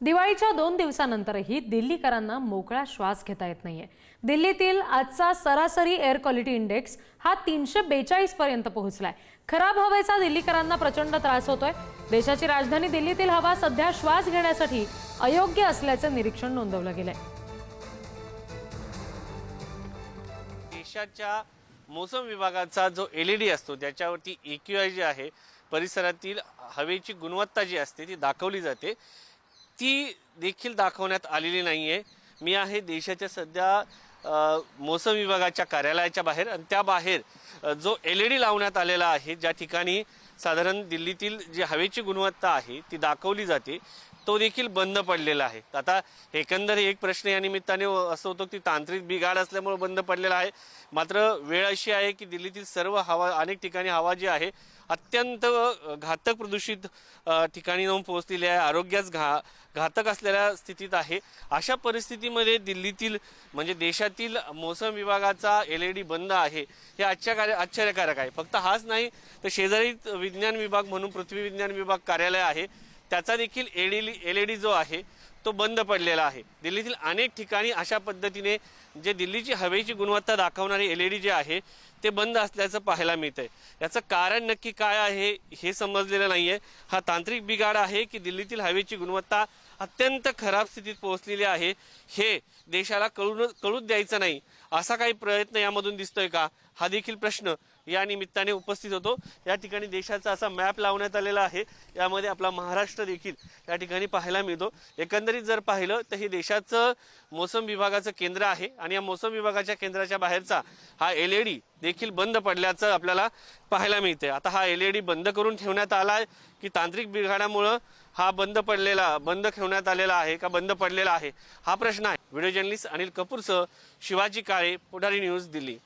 दिवाळीच्या दोन दिवसानंतरही दिल्लीकरांना मोकळा श्वास घेता येत नाहीये. दिल्लीतील आजचा सरासरी एअर क्वालिटी इंडेक्स हा तीनशे बेचाळीस पर्यंत पोहोचलाय. खराब हवेचा दिल्लीकरांना प्रचंड त्रास होतोय. देशाची राजधानी दिल्लीतील हवा सध्या श्वास घेण्यासाठी अयोग्य असल्याचं निरीक्षण नोंदवलं गेलंय. देशाच्या मोसम विभागाचा जो एल ई डी असतो त्याच्यावरती ए आय जी आहे परिसरातील हवेची गुणवत्ता जी असते ती दाखवली जाते. ती देखील दाखवण्यात आलेली नाही आहे मी आहे देशाच्या सध्या मौसम मोसम विभागाच्या कार्यालयाच्या बाहेर आणि त्या बाहेर जो एल ई डी लावण्यात आलेला आहे ज्या ठिकाणी साधारण दिल्लीतील जी हवेची गुणवत्ता आहे ती दाखवली जाते तो देखील बंद पडलेला आहे. आता एकंदर एक प्रश्न या निमित्ताने असं होतो की तांत्रिक बिघाड असल्यामुळे बंद पडलेला आहे. मात्र वेळ अशी आहे की दिल्लीतील सर्व हवा अनेक ठिकाणी हवा जी आहे अत्यंत घातक प्रदूषित ठिकाणी जाऊन पोहोचलेली आहे. आरोग्यास घा घातक असलेल्या स्थितीत आहे. अशा परिस्थितीमध्ये दिल्लीतील म्हणजे देशातील मोसम विभागाचा एल ई डी बंद आहे हे आश्चर्य आश्चर्यकारक आहे. फक्त हाच नाही तर शेजारी विज्ञान विभाग म्हणून पृथ्वी विज्ञान विभाग कार्यालय आहे. त्याचा देखील एल एल ई डी जो आहे तो बंद पडलेला आहे. दिल्लीतील अनेक ठिकाणी अशा पद्धतीने जे दिल्लीची हवेची गुणवत्ता दाखवणारे एल ई डी जे आहे ते बंद असल्याचं पाहायला मिळतं आहे याचं कारण नक्की काय आहे हे समजलेलं नाही आहे हा तांत्रिक बिघाड आहे की दिल्लीतील हवेची गुणवत्ता अत्यंत खराब स्थितीत पोहोचलेली आहे हे देशाला कळून कळूच द्यायचं नाही. असा काही प्रयत्न यामधून दिसतोय का? हा देखील प्रश्न या निमित्ताने उपस्थित होतो. या ठिकाणी देशाचा असा मॅप लावण्यात आलेला आहे. यामध्ये आपला महाराष्ट्र देखील या ठिकाणी पाहायला मिळतो. एकंदरीत जर पाहिलं तर हे देशाचं मोसम विभागाचं केंद्र आहे आणि या मोसम विभागाच्या केंद्राच्या बाहेरचा हा एल ई डी देखील बंद पडल्याचं आपल्याला पाहायला मिळते आता हा एल ई डी बंद करून ठेवण्यात आला आहे की तांत्रिक बिघाडामुळं हा बंद पडलेला बंद ठेवण्यात आलेला आहे का बंद पडलेला आहे? हा प्रश्न आहे. व्हिडिओ जर्नलिस्ट अनिल कपूरसह शिवाजी काळे पुढारी न्यूज दिल्ली.